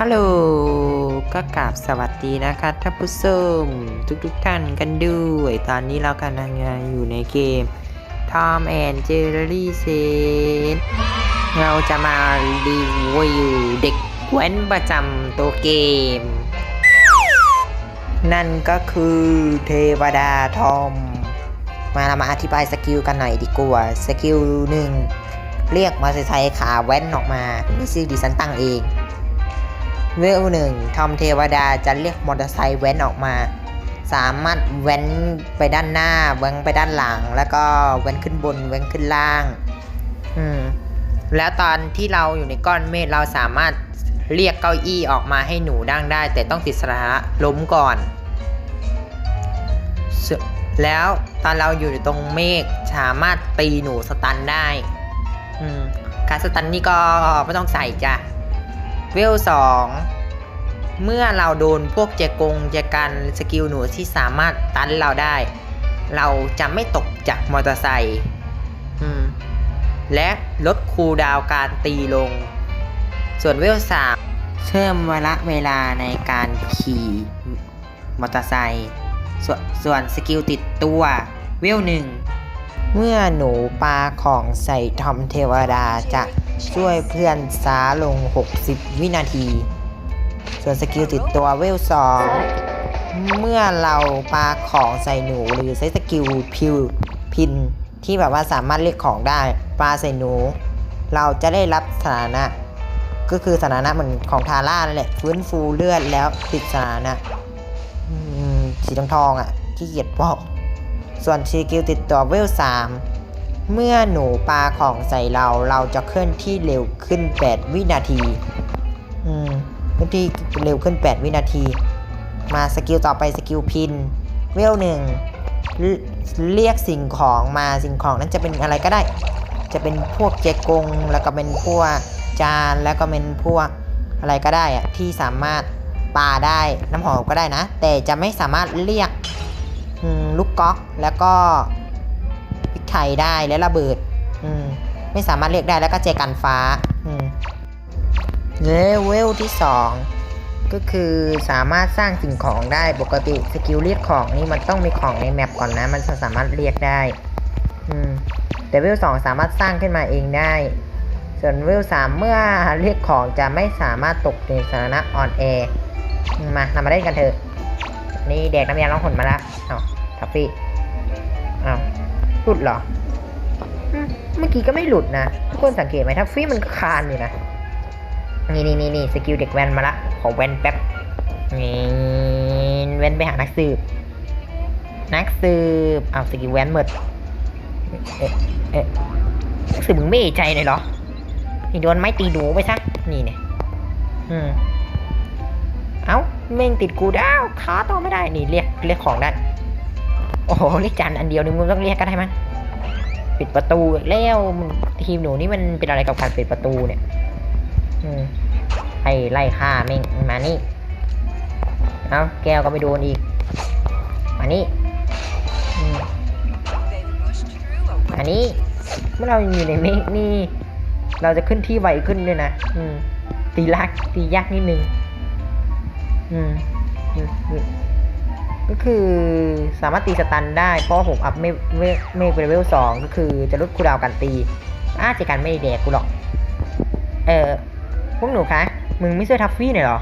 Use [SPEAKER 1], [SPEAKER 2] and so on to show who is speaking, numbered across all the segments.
[SPEAKER 1] ฮัลโหล ก็กราบสวัสดีนะคะท่านผู้ชมทุกๆท่านกันด้วย ตอนนี้เรากำลังอยู่ในเกม Tom and Jerry Set เราจะมารีวิวเด็กแว้นประจำตัวเกม นั่นก็คือเทวดาทอม มาเรามาอธิบายสกิลกันหน่อยดีกว่า สกิลหนึ่งเรียกมอเตอร์ไซค์ขาแว้นออกมานี่ชื่อดิฉันตั้งเอง เวลหนึ่งทอมเทวดาจะเรียกมอเตอร์ไซค์แว้นออกมา สามารถแว้นไปด้านหน้า แว้นไปด้านหลัง แล้วก็แว้นขึ้นบน แว้นขึ้นล่าง อืม แล้วตอนที่เราอยู่ในก้อนเมฆเราสามารถเรียกเก้าอี้ออกมาให้หนูดังได้ แต่ต้องติดสถานะล้มก่อน แล้วตอนเราอยู่ตรงเมฆสามารถตีหนูสตันได้ อืม การสตันนี่ก็ไม่ต้องใส่จ้ะ เวลสองเมื่อเราโดนพวกเจกงเจกันสกิลหนูที่สามารถตันเราได้ เราจะไม่ตกจากมอเตอร์ไซค์และลดคูดาวการตีลง ส่วนเวลสามเพิ่มเวลาเวลาในการขี่มอเตอร์ไซค์ส่วนส่วนสกิลติดตัวเวลหนึ่ง เมื่อหนูปาของใส่ทอมเทวดาจะช่วยเพื่อนช้าลง 60 วินาที ส่วนสกิลติดตัวเวล 2 เมื่อเราปาของใส่หนูหรือใช้สกิลพิวพินที่แบบว่าสามารถเรียกของได้ปาใส่หนู เราจะได้รับสถานะ ก็คือสถานะเหมือนของทาร่านั่นแหละฟื้นฟูเลือดแล้วติดสถานะสีทองทองๆอะที่เกียจบอก ส่วนสกิลติดตัวเวล3เมื่อหนูปลาของใส่เราเราจะเคลื่อนที่เร็วขึ้น 8 วินาที อืมเคลื่อนที่เร็วขึ้น 8 วินาที มาสกิลต่อไปสกิลพิน เวลหนึ่งเรียกสิ่งของมาสิ่งของนั้นจะเป็นอะไรก็ได้ จะเป็นพวกเจกง แล้วก็เป็นพวกจานแล้วก็เป็นพวกอะไรก็ได้อะที่สามารถปาได้น้ำหอมก็ได้นะ แต่จะไม่สามารถเรียก ลูกก๊อกแล้วก็พริกไทยได้และระเบิดอืมไม่สามารถเรียกได้แล้วก็เจกันฟ้าอืมเลเวลที่ 2 ก็คือสามารถสร้างสิ่งของได้ปกติสกิลเรียกของนี่มันต้องมีของในแมปก่อนนะ มันจะสามารถเรียกได้อืมแต่เวล2สามารถสร้างขึ้นมาเองได้ ส่วนเวล3เมื่อเรียกของจะไม่สามารถตกในสถานะอ่อนแอมาเรามาเล่นกันเถอะ นี่แดกน้ำยาล้างหนมาละเอา ทัฟฟี่เอาหลุดเหรออืมเมื่อกี้ก็ไม่หลุดนะ ทุกคนสังเกตไหมทัฟฟี่มันคานอยู่นะ นี่นี่นี่นี่สกิลเด็กแวนมาละ ขอแวนแป๊บ นี่แวนไปหานักสืบ นักสืบเอาสกิลแวนหมด เอ๊ะ เอ๊ะนักสืบมึงไม่เอะใจหน่อยเหรอ นี่โดนไม้ตีหนูไปซะ นี่เนี่ย อืม เอ้าเม่งติดกูดาวขาต่อไม่ได้ นี่เรียกเรียกของได้ โอ้โหเรียกจานอันเดียวนึงมึงต้องเรียกก็ได้มั้ยปิดประตูแล้วทีมหนูนี่มันเป็นอะไรกับการปิดประตูเนี่ย อืมให้ไล่ฆ่าเม่งมานี่ เอ้าแก้วก็ไม่โดนอีก มานี่อันนี้เมื่อเราอยู่ในเมฆนี่ เราจะขึ้นที่ไวขึ้นด้วยนะ อืม ตีลักตียากนิดนึง อืมอืม ก็คือสามารถตีสตันได้ เพราะผมอัพไม่ไม่ไม่เป็นเลเวลสองก็คือจะลดคูดาวการตีอาจจะกันไม่ได้แดกกูหรอก เออพวกหนูคะ มึงไม่ช่วยทัฟฟี่หน่อยหรอ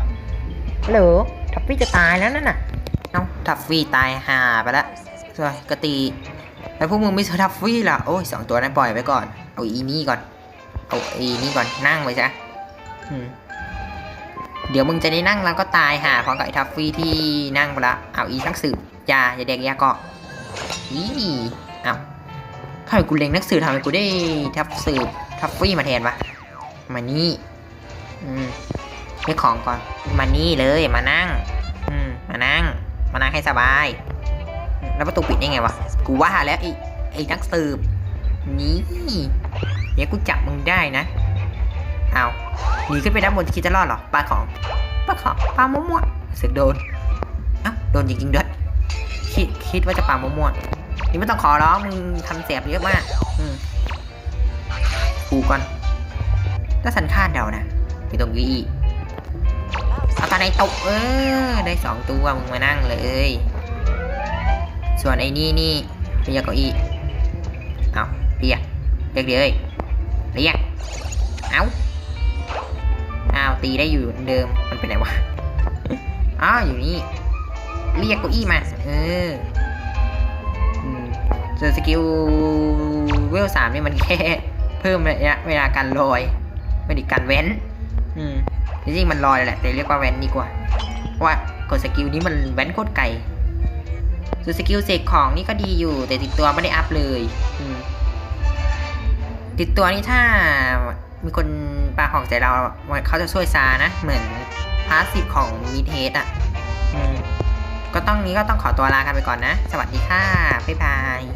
[SPEAKER 1] ฮัลโหลทัฟฟี่จะตายแล้วนั่นน่ะเอ้าทัฟฟี่ตายห่าไปแล้วช่วยกตีแล้วพวกมึงไม่ช่วยทัฟฟี่ล่ะโอ้ยสองตัวนั้นปล่อยไว้ก่อน เอาอีนี่ก่อน เอาอีนี่ก่อนนั่งไว้ซะอืม เดี๋ยวมึงจะได้นั่งแล้วก็ตายหาพร้อมกับไอ้ทัฟฟี่ที่นั่งไปละเอาอีนักสืบอยาอย่าเด็กยาเกาะอีเอาทำไมกูเล็งนักสืบทำไมกูได้ทัฟสืบทัฟฟี่มาแทนวะมานี่อืมเรียกของก่อนมานี่เลยมานั่ง อืมมานั่ง มานั่งให้สบาย แล้วประตูปิดยังไงวะกูว่าแล้วไอ้ไอ้นักสืบนี่เดี๋ยวกูจับมึงได้นะ เอาหนีขึ้นไปด้านบนคิดจะรอดเหรอปลาของปลาของปลามั่วๆสึกโดนเอ้าโดนจริงๆด้วยคิดคิดว่าจะปลามั่วๆนี่ไม่ต้องขอร้องมึงทำเสียบเยอะมากอืมกูก่อนถ้าสันคาดเดานะไปตรงนี้อีอะไรตกเออได้สองตัวมึงมานั่งเลย ส่วนไอ้นี่นี่เรียกเก้าอี้เอาเรียกเรียกเลยเรียกเอา้า ตีได้อยู่เหมือนเดิมมันเป็นไรวะอ๋ออยู่นี่เรียกเก้าอี้มาเออส่วนสกิลเวลสามนี่มันแค่เพิ่มระยะเวลาการลอยไม่ได้การแว้น อืมจริงๆมันลอยแหละแต่เรียกว่าแว้นดีกว่าเพราะว่ากดสกิลนี้มันแว้นโคตรไกลส่วนสกิลเสกของนี่ก็ดีอยู่ แต่ติดตัวไม่ได้อัพเลยอืมติดตัวนี่ถ้า มีคนปาของใส่เราเขาจะช่วยซานะ เหมือนพาสซีฟของมีเทสอะอืมก็ต้องนี้ก็ต้องขอตัวลากันไปก่อนนะ สวัสดีค่ะ บ๊ายบาย